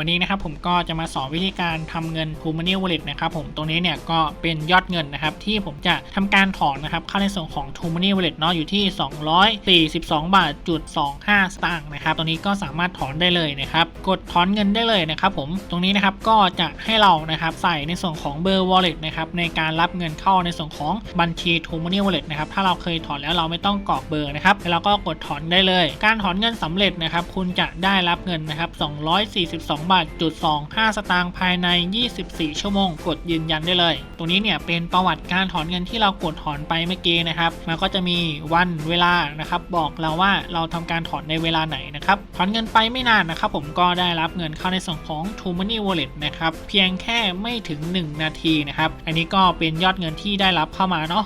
วันนี้นะครับผมก็จะมาสอนวิธีการทำเงิน t o Money Wallet นะครับผมตรงนี้เนี่ยก็เป็นยอดเงินนะครับที่ผมจะทำการถอนนะครับเข้าในส่วนของ t o Money Wallet เนาะอยู่ที่ 242 บาทจุด25 สตางค์นะครับตรงนี้ก็สามารถถอนได้เลยนะครับกดถอนเงินได้เลยนะครับผมตรงนี้นะครับก็จะให้เรานะครับใส่ในส่วนของเบอร์ wallet นะครับในการรับเงินเข้าในส่วนของบัญชี t o Money Wallet นะครับถ้าเราเคยถอนแล้วเราไม่ต้องกรอกเบอร์นะครับแล้วก็กดถอนได้เลย การถอนเงินสำเร็จนะครับคุณจะได้รับเงินนะครับ242บาทจุด25 สตางค์ภายใน 24 ชั่วโมง กดยืนยันได้เลย ตรงนี้เนี่ยเป็นประวัติการถอนเงินที่เรากดถอนไปเมื่อกี้นะครับ มันก็จะมีวันเวลานะครับ บอกเราว่าเราทำการถอนในเวลาไหนนะครับ ถอนเงินไปไม่นานนะครับ ผมก็ได้รับเงินเข้าในส่วนของ t o Money Wallet นะครับ เพียงแค่ไม่ถึง 1 นาทีนะครับ อันนี้ก็เป็นยอดเงินที่ได้รับเข้ามาเนาะ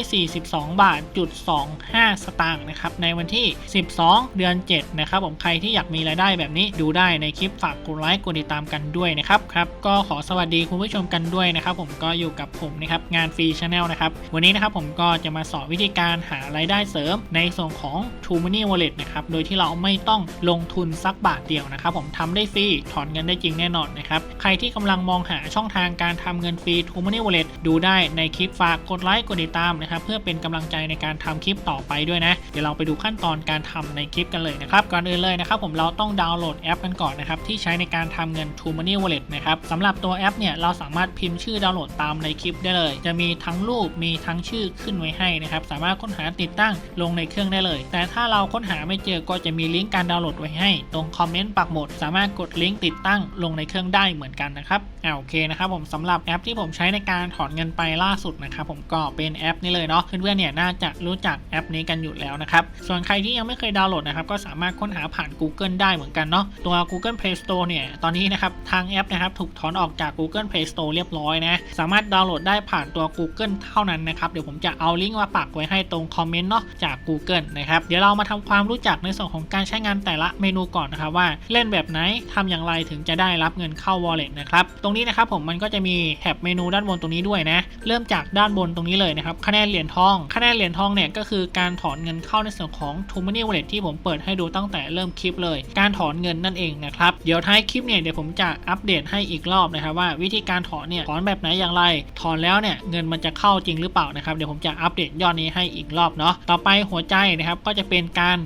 242 บาทจุด25 สตางค์นะครับ ในวันที่ 12 เดือน 7 นะครับ ผม ใครที่อยากมีรายได้แบบนี้ดูได้ในคลิปฝากกดไลค์กดติดตามกันด้วยนะครับครับก็ขอสวัสดีคุณผู้ชมกันด้วยนะครับ ผมก็อยู่กับผมนะครับงานฟรีชาแนลนะครับวันนี้นะครับผมก็จะมาสอนวิธีการหารายได้เสริมในส่วนของ t o Money Wallet นะครับโดยที่เราไม่ต้องลงทุนสักบาทเดียวนะครับผมทำได้ฟรีถอนเงินได้จริงแน่นอนนะครับใครที่กำลังมองหาช่องทางการทำเงินฟรี t o Money Wallet ดูได้ในคลิปฝากกดไลค์กดติดตามนะครับเพื่อเป็นกำลังใจในการทำคลิปต่อไปด้วยนะเดี๋ยวเราไปดูขั้นตอนการทำในคลิปกันเลยนะครับก่อนอื่นเลยนะครับผมเราต้องดาวน์โหลดแอปกันก่อนนะครับทีใช้ในการทำเงิน t o Money Wallet นะครับสำหรับตัวแอปเนี่ยเราสามารถพิมพ์ชื่อดาวน์โหลดตามในคลิปได้เลย จะมีทั้งรูปมีทั้งชื่อขึ้นไว้ให้นะครับสามารถค้นหาติดตั้งลงในเครื่องได้เลย แต่ถ้าเราค้นหาไม่เจอก็จะมีลิงก์การดาวน์โหลดไว้ให้ ตรงคอมเมนต์ปักหมุดสามารถกดลิงก์ติดตั้งลงในเครื่องได้เหมือนกันนะครับอ่าโอเคนะครับผมสำหรับแอปที่ผมใช้ในการถอนเงินไปล่าสุดนะครับผมก็เป็นแอปนี้เลยเนาะเพื่อนๆเนี่ยน่าจะรู้จักแอปนี้กันอยู่แล้วนะครับส่วนใครที่ยังไม่เคยดาวน์โหลดนะครับก็สามารถค้นหาผ่าน Google ได้เหมือนกันเนาะตัว Google Play Store เนี่ย ตอนนี้นะครับทางแอปนะครับถูกถอนออกจาก Google Play Store เรียบร้อยนะ สามารถดาวน์โหลดได้ผ่านตัว Google เท่านั้นนะครับ เดี๋ยวผมจะเอาลิงก์มาปักไว้ให้ตรงคอมเมนต์เนาะจาก Google นะครับ เดี๋ยวเรามาทำความรู้จักในส่วนของการใช้งานแต่ละเมนูก่อนนะครับว่าเล่นแบบไหนทำอย่างไรถึงจะได้รับเงินเข้า Wallet นะครับตรงนี้นะครับผมมันก็จะมีแท็บเมนูด้านบนตรงนี้ด้วยนะเริ่มจากด้านบนตรงนี้เลยนะครับคะแนนเหรียญทองคะแนนเหรียญทองเนี่ยก็คือการถอนเงินเข้าในส่วนของ t o m o n y Wallet ที่ผมเปิดให้ดูตั้งแต่เริ่มคลิปเลย การถอนเงินนั่นเองนะครับเดี๋ยวท้ายคลิปเนี่ยเดี๋ยวผมจะอัปเดตให้อีกรอบนะครับว่าวิธีการถอนเนี่ยถอนแบบไหนอย่างไร ถอนแล้วเนี่ยเงินมันจะเข้าจริงหรือเปล่านะครับเดี๋ยวผมจะอัปเดตยอดนี้ให้อีกรอบเนาะต่อไปหัวใจนะครับก็จะเป็นการ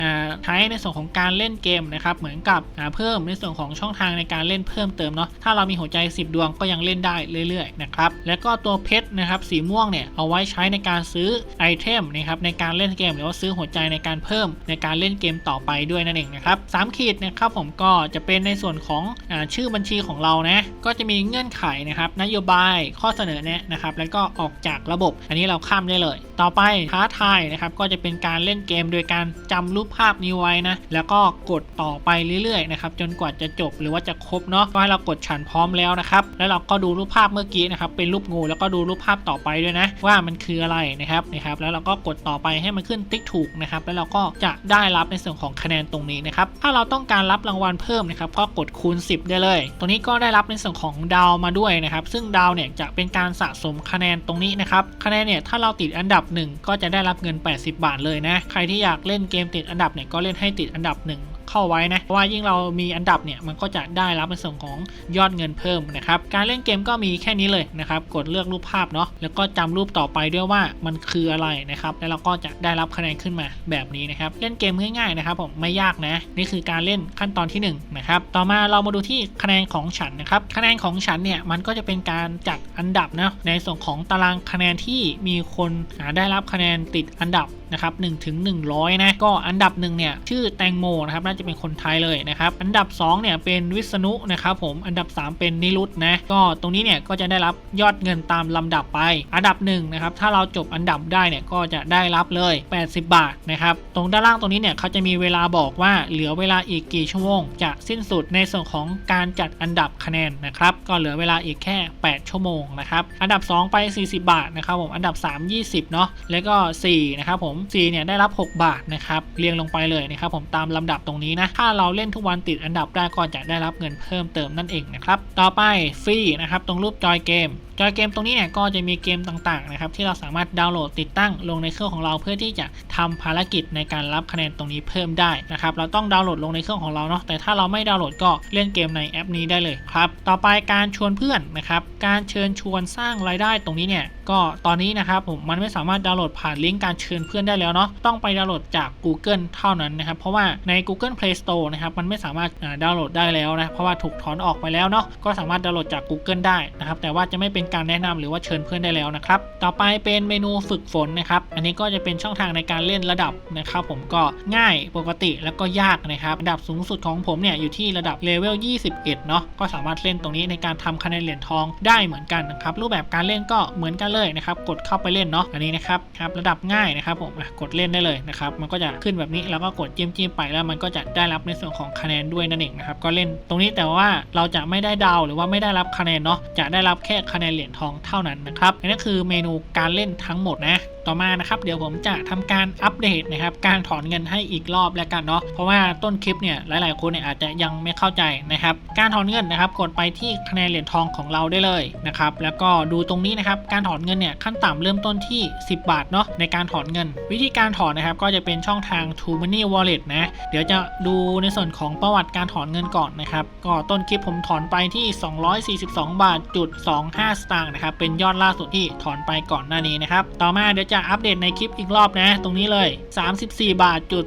ใช้ในส่วนของการเล่นเกมนะครับเหมือนกับเพิ่มในส่วนของช่องทางในการเล่นเพิ่มเติมเนาะถ้าเรามีหัวใจ 10 ดวงก็ยังเล่นได้เรื่อยๆนะครับแล้วก็ตัวเพชรนะครับสีม่วงเนี่ยเอาไว้ใช้ในการซื้อไอเทมนะครับในการเล่นเกมหรือว่าซื้อหัวใจในการเพิ่มในการเล่นเกมต่อไปด้วยนั่นเองนะครับสามขีดนะครับผมก็จะเป็นในส่วนของอชื่อบัญชีของเรานะ ก็จะมีเงื่อนไขนะครับ นโยบายข้อเสนอแนะนะครับ แล้วก็ออกจากระบบ อันนี้เราข้ามได้เลย ต่อไปท้าทายนะครับ ก็จะเป็นการเล่นเกมโดยการจำรูปภาพนี้ไว้นะ แล้วก็กดต่อไปเรื่อยๆนะครับ จนกว่าจะจบหรือว่าจะครบเนาะก็ให้เรากดฉันพร้อมแล้วนะครับ แล้วเราก็ดูรูปภาพเมื่อกี้นะครับ เป็นรูปงูแล้วก็ดูรูปภาพต่อไปด้วยนะ ว่ามันคืออะไรนะครับ นะครับ แล้วเราก็กดต่อไปให้มันขึ้นติ๊กถูกนะครับ แล้วเราก็จะได้รับในส่วนของคะแนนตรงนี้นะครับ ถ้าเราต้องการรับรางวัลเพิ่มนะครับ ก็กดดคูณ 10 ได้เลย ตรงนี้ก็ได้รับในส่วนของดาวมาด้วยนะครับ ซึ่งดาวเนี่ยจะเป็นการสะสมคะแนนตรงนี้นะครับ คะแนนเนี่ยถ้าเราติดอันดับ 1 ก็จะได้รับเงิน 80 บาทเลยนะ ใครที่อยากเล่นเกมติดอันดับเนี่ยก็เล่นให้ติดอันดับ 1 เข้าไว้นะเพราะว่ายิ่งเรามีอันดับเนี่ยมันก็จะได้รับในส่วนของยอดเงินเพิ่มนะครับการเล่นเกมก็มีแค่นี้เลยนะครับกดเลือกรูปภาพเนาะแล้วก็จำรูปต่อไปด้วยว่ามันคืออะไรนะครับแล้วเราก็จะได้รับคะแนนขึ้นมาแบบนี้นะครับเล่นเกมง่ายๆนะครับผมไม่ยากนะ นี่คือการเล่นขั้นตอนที่1นนะครับต่อมาเรามาดูที่คะแนนของฉันนะครับคะแนนของฉันเนี่ยมันก็จะเป็นการจัดอันดับนะในส่วนของตารางคะแนนที่มีคนได้รับคะแนนติดอันดับนะครับ1ถึง100 นะ ก็อันดับ1เนี่ยชื่อแตงโมนะครับน่าจะเป็นคนไทยเลยนะครับ อันดับ2เนี่ยเป็นวิษณุนะครับผมอันดับ 3 เป็นนิรุตนะก็ตรงนี้เนี่ยก็จะได้รับยอดเงินตามลำดับไป อันดับ1นะครับถ้าเราจบอันดับได้เนี่ยก็จะได้รับเลย 80 บาทนะครับตรงด้านล่างตรงนี้เนี่ยเขาจะมีเวลาบอกว่าเหลือเวลาอีกกี่ชั่วโมง จะสิ้นสุดในส่วนของการจัดอันดับคะแนนนะครับก็เหลือเวลาอีกแค่ 8 ชั่วโมงนะครับอันดับ 2 ไป 40 บาทนะครับผมอันดับ 3 20เนาะแล้วก็4นะครับผม4เนี่ยได้รับ 6 บาทนะครับเรียงลงไปเลยนะครับผมตามลำดับตรงนี้นะถ้าเราเล่นทุกวันติดอันดับได้ก็จะได้รับเงินเพิ่มเติมนั่นเองนะครับต่อไปฟรีนะครับตรงรูปจอยเกมจอยเกมตรงนี้เนี่ยก็จะมีเกมต่างๆนะครับที่เราสามารถดาวน์โหลดติดตั้งลงในเครื่องของเราเพื่อที่จะทำภารกิจในการรับคะแนนตรงนี้เพิ่มได้นะครับเราต้องดาวน์โหลดลงในเครื่องของเราเนาะแต่ถ้าเราไม่ดาวน์โหลดก็เล่นเกมในแอปนี้ได้เลยครับต่อไปการชวนเพื่อนนะครับการเชิญชวนสร้างรายได้ตรงนี้เนี่ยก็ตอนนี้นะครับผมมันไม่สามารถดาวน์โหลดผ่านลิงก์การเชิญเพื่อนได้แล้วเนาะต้องไปดาวน์โหลดจาก Google เท่านั้นนะครับเพราะว่าใน Google Play Store นะครับมันไม่สามารถดาวน์โหลดได้แล้วนะเพราะว่าถูกถอนออกไปแล้วเนาะก็สามารถดาวน์โหลดจาก Google ได้นะครับแต่ว่าจะไม่เป็นการแนะนำหรือว่าเชิญเพื่อนได้แล้วนะครับ ต่อไปเป็นเมนูฝึกฝนนะครับ อันนี้ก็จะเป็นช่องทางในการเล่นระดับนะครับ ผมก็ง่ายปกติแล้วก็ยากนะครับระดับสูงสุดของผมเนี่ยอยู่ที่ระดับเลเวล 21 เนาะก็สามารถเล่นตรงนี้ในการทำคะแนนเหรียญทองได้เหมือนกันนะครับ รูปแบบการเล่นก็เหมือนกันเลยนะครับ กดเข้าไปเล่นเนาะอันนี้นะครับครับระดับง่ายนะครับผมกดเล่นได้เลยนะครับ มันก็จะขึ้นแบบนี้แล้วก็กดจิ้มจิ้มๆไปแล้วมันก็จะได้รับในส่วนของคะแนนด้วยนั่นเองนะครับก็เล่นตรงนี้แต่ว่าเราจะไม่ได้ดาวหรือว่าไม่ได้รับคะแนนเนาะจะได้รับแค่คะแนนเหรียญทองเท่านั้นนะครับอันนี้คือเมนูการเล่นทั้งหมดนะ ต่อมานะครับเดี๋ยวผมจะทำการอัปเดตนะครับการถอนเงินให้อีกรอบแล้วกันเนาะเพราะว่าต้นคลิปเนี่ยหลาย ๆ คนเนี่ยอาจจะยังไม่เข้าใจนะครับการถอนเงินนะครับกดไปที่คะแนนเหรียญทองของเราได้เลยนะครับแล้วก็ดูตรงนี้นะครับการถอนเงินเนี่ยขั้นต่ำเริ่มต้นที่ 10 บาทเนาะในการถอนเงิน วิธีการถอนนะครับก็จะเป็นช่องทาง True Money Wallet นะเดี๋ยวจะดูในส่วนของประวัติการถอนเงินก่อนนะครับก็ต้นคลิปผมถอนไปที่ 242 บาทจุด25 สตางค์นะครับเป็นยอดล่าสุดที่ถอนไปก่อนหน้านี้นะครับต่อมาเดี๋ยวจะะอัปเดตในคลิปอีกรอบนะ ตรงนี้เลย 34 บาทจุด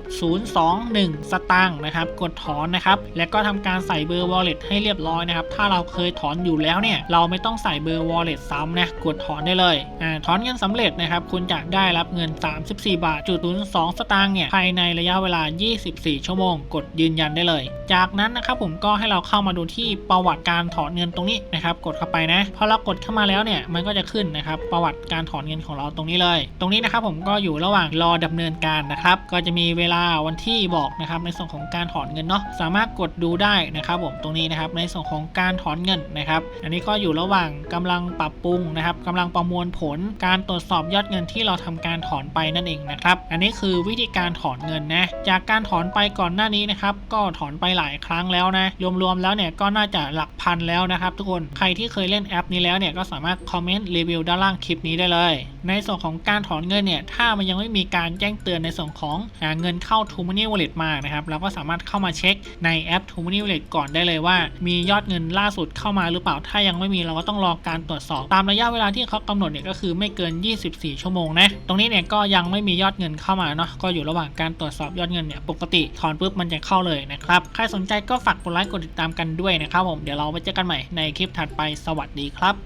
021 สตางค์นะครับ กดถอนนะครับ แล้วก็ทำการใส่เบอร์ wallet ให้เรียบร้อยนะครับ ถ้าเราเคยถอนอยู่แล้วเนี่ย เราไม่ต้องใส่เบอร์ wallet ซ้ำนะ กดถอนได้เลย อ่า ถอนเงินสำเร็จนะครับ คุณจะได้รับเงิน 34 บาทจุด02 สตางค์เนี่ย ภายในระยะเวลา 24 ชั่วโมง กดยืนยันได้เลย จากนั้นนะครับผมก็ให้เราเข้ามาดูที่ประวัติการถอนเงินตรงนี้นะครับ กดเข้าไปนะ พอเรากดเข้ามาแล้วเนี่ย มันก็จะขึ้นนะครับ ประวัติการถอนเงินของเราตรงนี้เลยตรงนี้นะครับผมก็อยู่ระหว่างรอดำเนินการนะครับ ก็จะมีเวลาวันที่บอกนะครับในส่วนของการถอนเงินเนาะสามารถกดดูได้นะครับ ผมตรงนี้นะครับในส่วนของการถอนเงินนะครับ อันนี้ก็อยู่ระหว่างกำลังปรับปรุงนะครับกำลังประมวลผลการตรวจสอบยอดเงินที่เราทำการถอนไปนั่นเองนะครับ อันนี้คือวิธีการถอนเงินนะจากการถอนไปก่อนหน้านี้นะครับ ก็ถอนไปหลายครั้งแล้วนะรวมๆแล้วเนี่ยก็น่าจะหลักพันแล้วนะครับ ทุกคนใครที่เคยเล่นแอปนี้แล้วเนี่ยก็สามารถคอมเมนต์รีวิวด้านล่างคลิปนี้ได้เลย ในส่วนของการถอนเงินเนี่ยถ้ามันยังไม่มีการแจ้งเตือนในส่วนของอเงินเข้า t o Money Wallet มานะครับเราก็สามารถเข้ามาเช็คในแอป t o Money Wallet ก่อนได้เลยว่า มียอดเงินล่าสุดเข้ามาหรือเปล่าถ้ายังไม่มีเราก็ต้องรอการตรวจสอบ ตามระยะเวลาที่เขากำหนดเนี่ยก็คือไม่เกิน 24 ชั่วโมงนะตรงนี้เนี่ยก็ยังไม่มียอดเงินเข้ามาเนาะก็อยู่ระหว่างการตรวจสอบยอดเงินเนี่ยปกติถอนปุ๊บมันจะเข้าเลยนะครับใครสนใจก็ฝากกดไลค์กดติดตามกันด้วยนะครับผมเดี๋ยวเราไปเจอกันใหม่ในคลิปถัดไปสวัสดีครับ